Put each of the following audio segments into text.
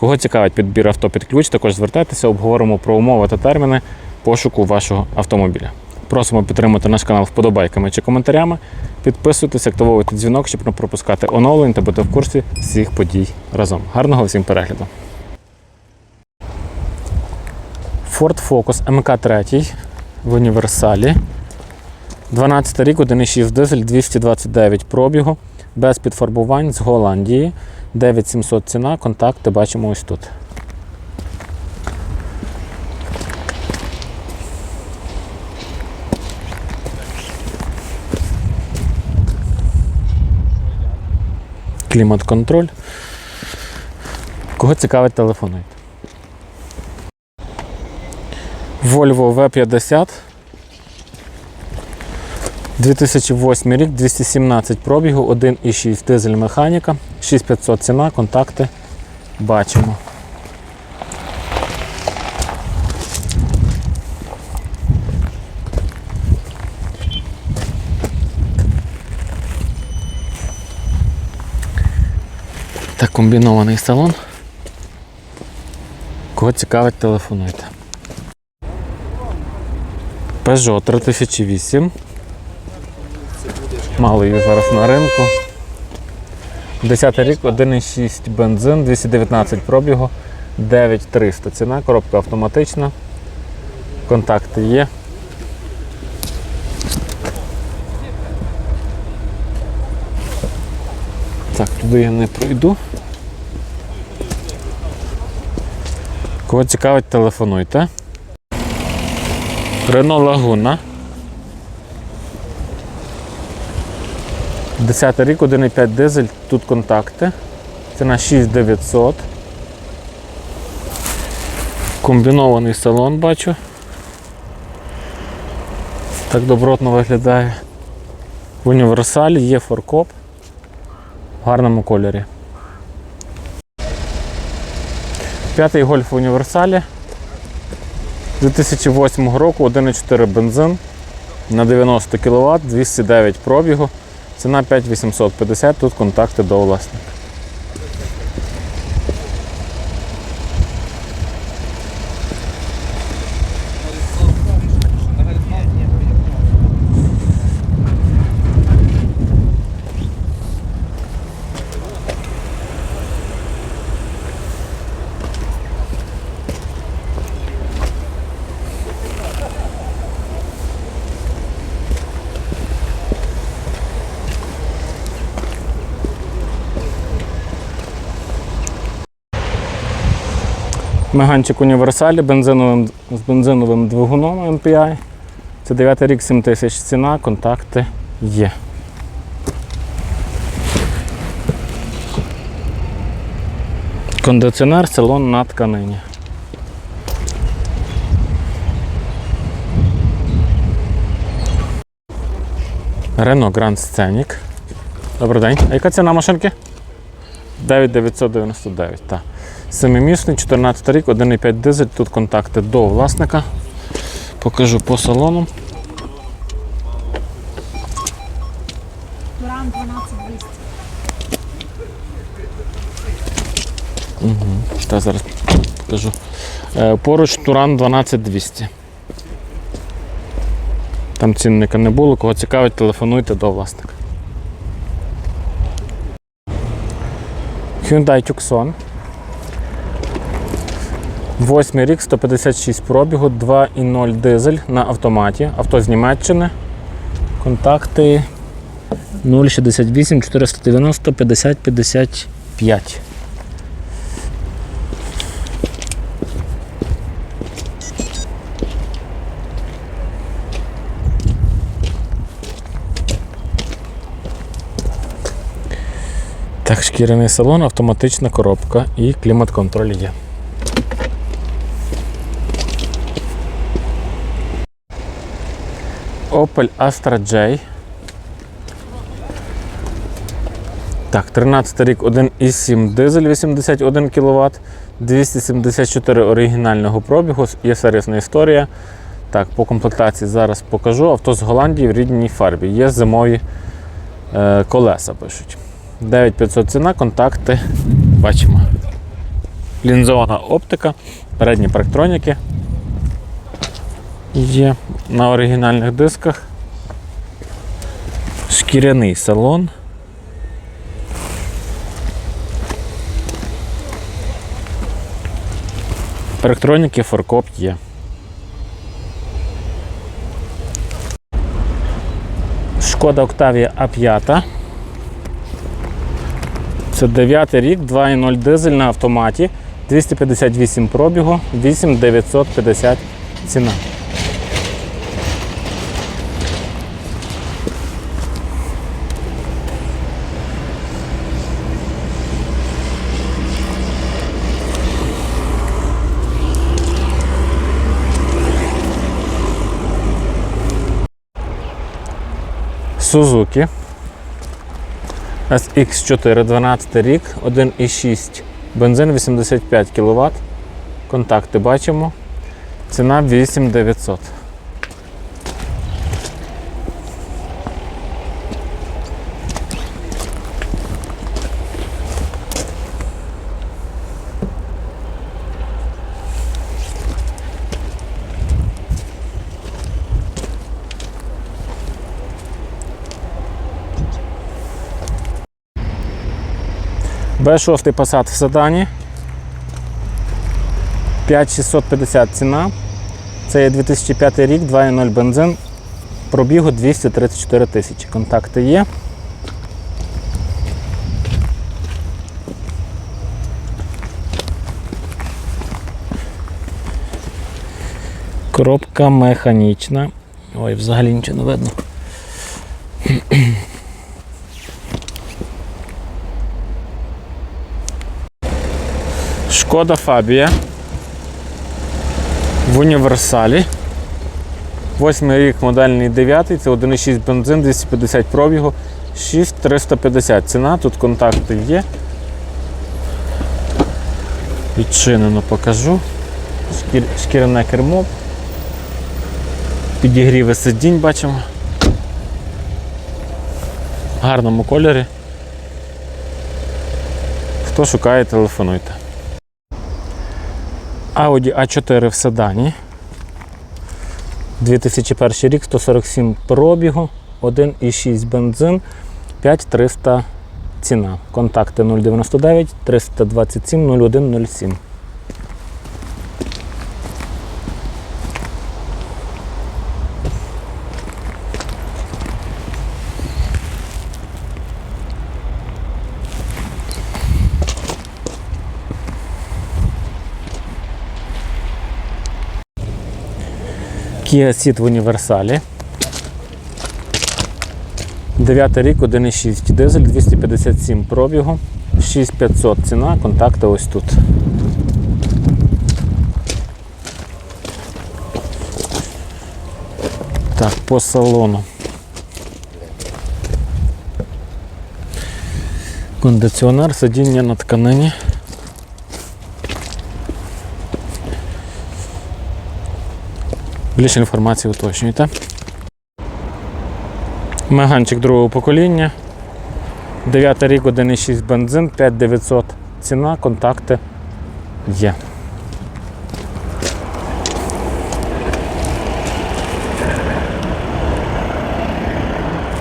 Кого цікавить підбір авто під ключ, також звертайтеся, обговоримо про умови та терміни пошуку вашого автомобіля. Просимо підтримати наш канал вподобайками чи коментарями. Підписуйтесь, активовуйте дзвінок, щоб не пропускати оновлень та бути в курсі всіх подій разом. Гарного всім перегляду! Ford Focus МК3 в універсалі. 12 рік, 1,6 дизель, 229 пробігу, без підфарбувань з Голландії. 9700 ціна, контакти бачимо ось тут. Клімат-контроль. Кого цікавить, телефонуйте. Volvo V50. 2008 рік, 217 пробігу, 1,6 дизель механіка, 6500 ціна, контакти бачимо. Так, комбінований салон. Кого цікавить, телефонуйте. Peugeot 3008. Мало її зараз на ринку. 10 рік, 1,6 бензин, 219 пробігу, 9300 ціна, коробка автоматична. Контакти є. Так, туди я не пройду. Кого цікавить, телефонуйте. Рено Лагуна. 10 рік, 1,5 дизель, тут контакти. Ціна 6900. Комбінований салон бачу. Так добротно виглядає. В універсалі є форкоп в гарному кольорі. П'ятий гольф в універсалі. 2008 року 1,4 бензин на 90 кВт, 209 пробігу. Ціна 5850, тут контакти до власника. Меганчик універсалі бензиновим, з бензиновим двигуном MPI. Це 9 рік 7000 ціна, контакти є. Кондиціонер, салон на тканині. Renault Grand Scenic. Добрий день. А яка ціна машинки? 9999, так. Семимісний, 14 рік, 1,5 дизель, тут контакти до власника. Покажу по салону. Туран 12200. Та зараз покажу. Е, Поруч Туран 12200. Там цінника не було, кого цікавить, телефонуйте до власника. Hyundai Tucson. Восьмий рік, 156 пробігу, 2,0 дизель на автоматі. Авто з Німеччини. Контакти 068 490 50 55. Так, шкіряний салон, автоматична коробка і клімат-контроль є. Opel Astra J. Так, 13 рік 1,7 дизель 81 кВт, 274 оригінального пробігу, є сервісна історія. Так, по комплектації зараз покажу. Авто з Голландії в рідній фарбі. Є зимові е, колеса пишуть. 9500 ціна, контакти бачимо. Лінзована оптика, передні парктроніки є на оригінальних дисках. Шкіряний салон. Парктроніки, форкоп є. Шкода Octavia A5. Це 9 рік, 2.0 дизель на автоматі, 258 пробігу, 8950 ціна. Suzuki SX4 12 рік, 1,6 бензин 85 кВт. Контакти бачимо. Ціна 8900. Б6 Passat в седані. 5650 ціна. Це є 2005 рік, 2.0 бензин. Пробігу 234 тисячі. Контакти є. Коробка механічна. Ой, взагалі нічого не видно. Шкода Фабія. В універсалі. Восьмий рік модельний 9, це 1,6 бензин, 250 пробігу, 6350. Ціна, тут контакти є. Відчинено покажу. Шкір, шкіряне кермо. Підігріви сидінь бачимо. В гарному кольорі. Хто шукає, телефонуйте. Audi A4 в седані. 2001 рік, 147 пробігу, 1,6 бензин, 5300 ціна. Контакти 099 327 0107. Kia Ceed в універсалі. 9 рік, 1,6 дизель, 257 пробігу, 6500 ціна, контакти ось тут. Так, по салону. Кондиціонер, сидіння на тканині. Більше інформації уточнюйте. Меганчик другого покоління. 9 рік, 1,6 бензин, 5900 ціна, контакти є.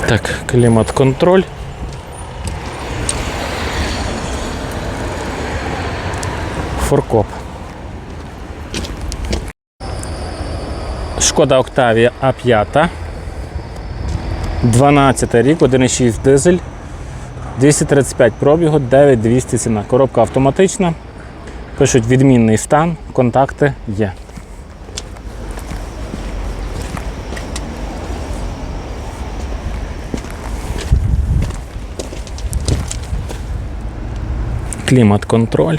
Так, клімат-контроль. Форкоп. Шкода Octavia A5. 12 рік, 1,6 дизель, 235 пробігу, 9200 ціна. Коробка автоматична. Пишуть відмінний стан, контакти є. Клімат-контроль.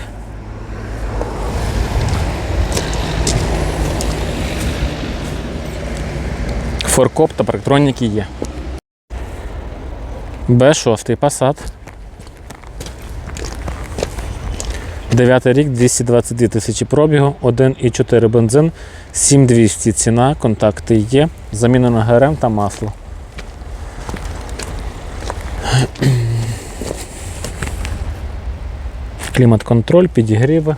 Форкоп та парктроніки є. Б6 Passat. 9 рік, 222 тисячі пробігу, 1,4 бензин, 7200 ціна, контакти є, заміна на ГРМ та масло. Клімат-контроль, підігріви.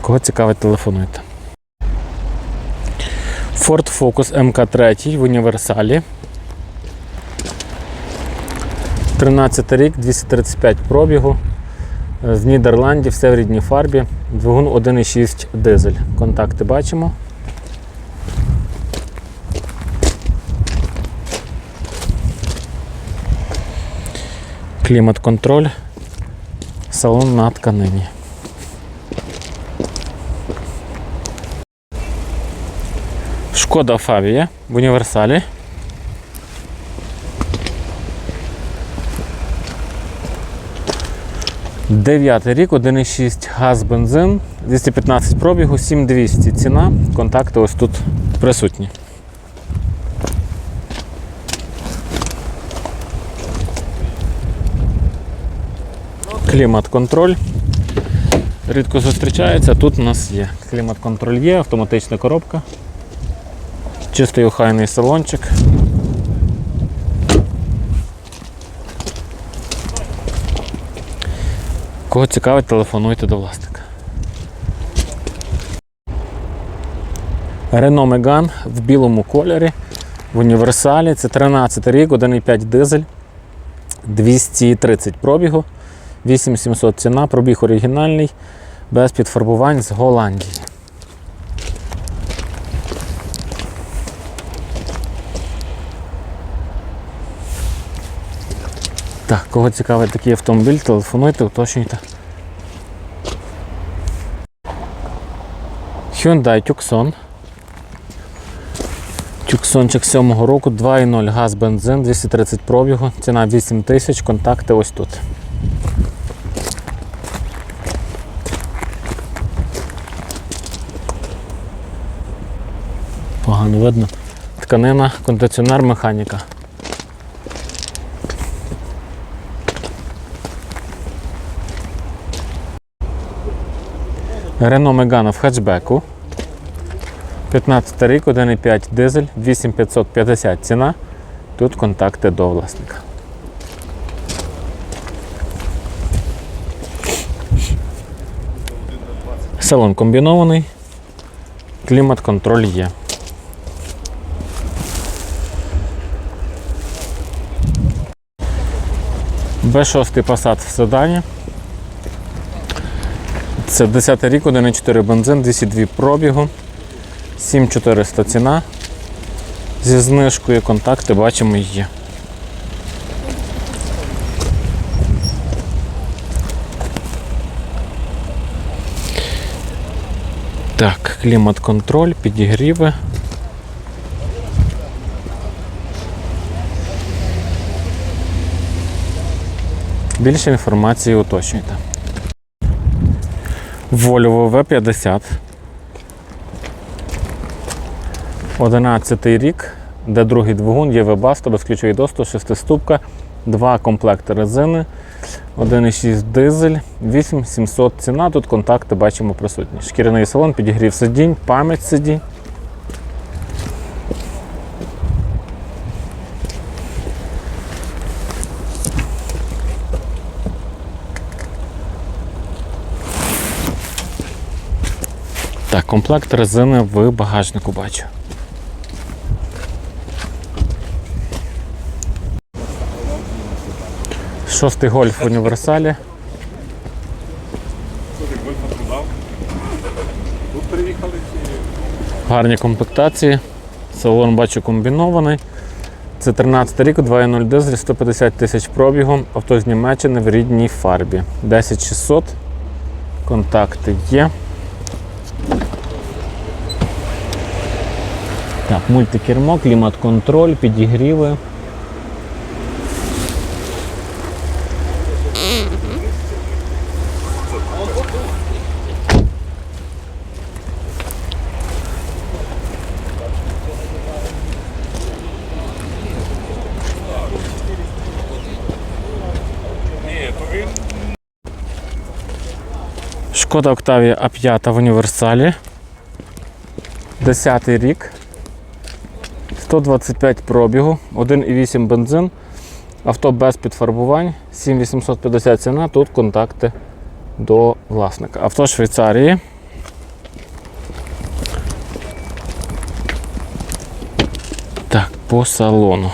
Кого цікавить, телефонуйте. Ford Focus MK3 в універсалі. 13 рік, 235 пробігу. Е, З Нідерландів, все в рідній фарбі. Двигун 1,6 дизель. Контакти бачимо. Клімат-контроль. Салон на тканині. Шкода Фабія в універсалі. Дев'ятий рік, 1,6 газ бензин, 215 пробігу, 7200 ціна. Контакти ось тут присутні. Клімат-контроль. Рідко зустрічається, тут у нас є. Клімат-контроль є, автоматична коробка. Чистий охайний салончик. Кого цікавить, телефонуйте до власника. Renault Megane в білому кольорі, в універсалі. Це 13 рік, 1,5 дизель, 230 пробігу, 8700 ціна, пробіг оригінальний, без підфарбувань з Голландії. Так, кого цікавить такий автомобіль, телефонуйте, уточнюйте. Hyundai Tucson. Тюксончик 7 року, 2,0 газ бензин, 230 пробігу, ціна 8 тисяч, контакти ось тут. Погано видно. Тканина, кондиціонер, механіка. Renault Megane в хетчбеку. 15 рік, 1,5 дизель, 8550 ціна. Тут контакти до власника. Салон комбінований. Клімат-контроль є. Б6 Passat в седані. Це 10 рік, 1,4 бензин, 202 пробігу, 7400 ціна. Зі знижкою контакти бачимо є. Так, клімат-контроль, підігріви. Більше інформації уточнюйте. Volvo V50. 11 рік, де другий двигун, є Webasto, безключовий доступ, 6 ступка, два комплекти резини, 1,6 дизель, 8700 ціна. Тут контакти бачимо присутні. Шкіряний салон, підігрів сидінь, пам'ять сидінь. Комплект резини в багажнику бачу. Шостий гольф в універсалі. Гарні комплектації. Салон бачу комбінований. Це 13 рік, 2.0 дизель, 150 тисяч пробігу. Авто з Німеччини в рідній фарбі. 10600. Контакти є. Так, мультикермо, клімат-контроль, підігріви. Шкода Октавія А5 в універсалі. 10 рік. 125 пробігу, 1,8 бензин. Авто без підфарбувань, 7850 ціна. Тут контакти до власника. Авто Швейцарії. Так, по салону.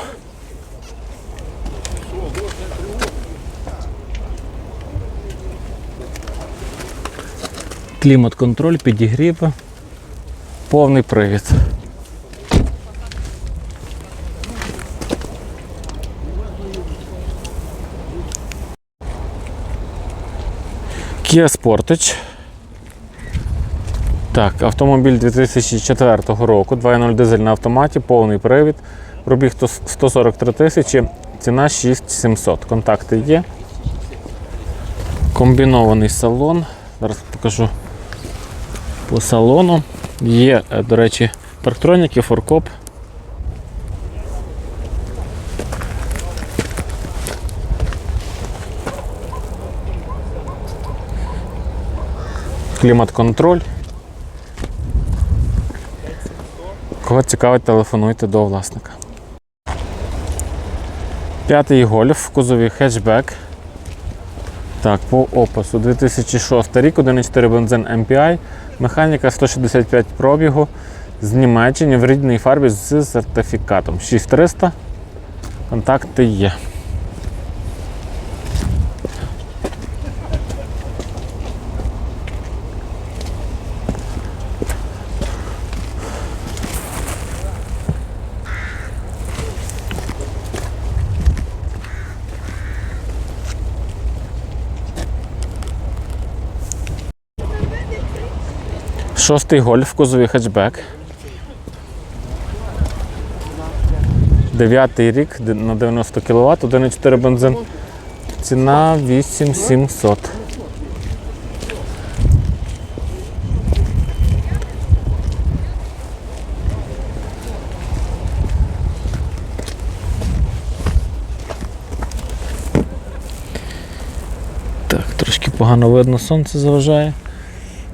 Клімат-контроль, підігрів, повний привід. Kia Sportage. Так, автомобіль 2004 року, 2.0 дизель на автоматі, повний привід. Пробіг 143 тисячі, ціна 6700. Контакти є. Комбінований салон. Зараз покажу по салону. Є, е, до речі, парктроніки, форкоп. Клімат-контроль. Кого цікавить, телефонуйте до власника. П'ятий гольф кузові хетчбек. Так, по опису 2006 рік, 1,4 бензин MPI, механіка 165 пробігу з Німеччини в рідній фарбі з сертифікатом. 6300. Контакти є. Шостий гольф кузові хетчбек. Дев'ятий рік на 90 кВт, 1,4 бензин. Ціна 8700. Так, трошки погано видно, сонце заважає.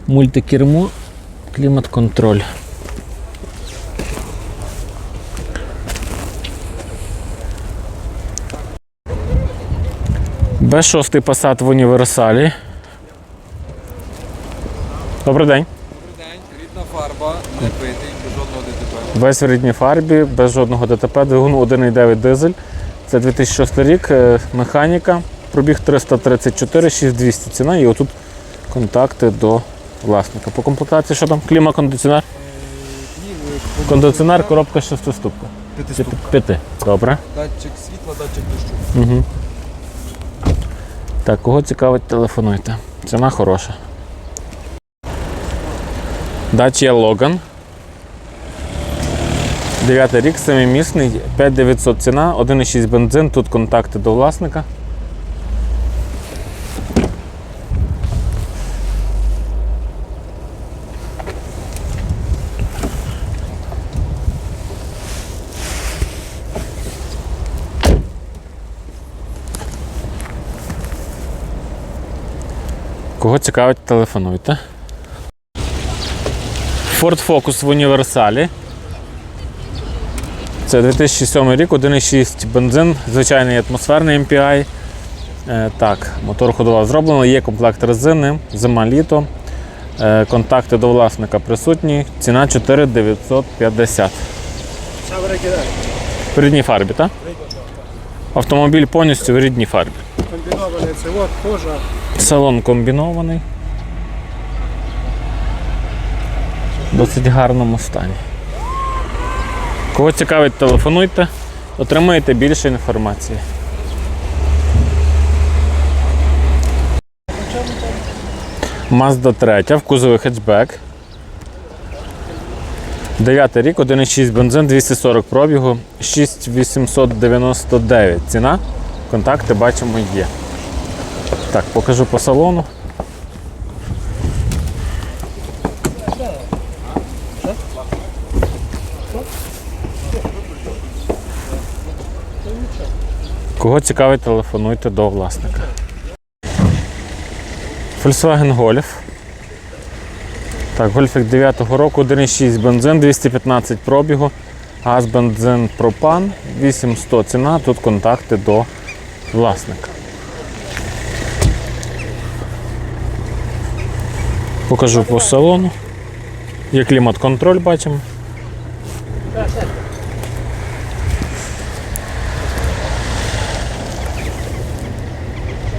Мультикермо, клімат-контроль. Б6 Passat в універсалі. Добрий день. Добрий день, рідна фарба, не питий, без жодного ДТП. Весь в рідній фарбі, без жодного ДТП, двигун 1,9 дизель. Це 2006 рік, е, механіка, пробіг 334, 6200 ціна і отут контакти до власника. По комплектації що там? Кліма, кондиціонер? Кондиціонер, коробка шестиступка. П'ятиступка. П'яти. Добре. Датчик світла, датчик дощу. Угу. Так, кого цікавить, телефонуйте. Ціна хороша. Dacia Logan. 9 рік, семимісний, 5900 ціна, 1,6 бензин, тут контакти до власника. Кого цікавить, телефонуйте. Ford Focus в універсалі. Це 2007 рік, 1,6 бензин, звичайний атмосферний MPI. Е, так, мотор ходова зроблена, є комплект резини, зима літо. Е, контакти до власника присутні. Ціна 4950. В рідній фарбі, так? Автомобіль повністю в рідній фарбі. Комбіноване це от кожа. Салон комбінований. В досить гарному стані. Кого цікавить, телефонуйте, отримаєте більше інформації. Mazda 3 в кузові хетчбек. 9 рік, 1,6 бензин, 240 пробігу, 6899 ціна. Контакти бачимо є. Так, покажу по салону. Кого цікавить, телефонуйте до власника. Volkswagen Golf. Так, гольфік 9-го року, 1,6 бензин, 215 пробігу, газ, бензин, пропан, 8100 ціна, тут контакти до власника. Покажу по салону. Є клімат-контроль, бачимо.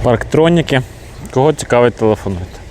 Парктроніки. Кого цікавить, телефонуйте.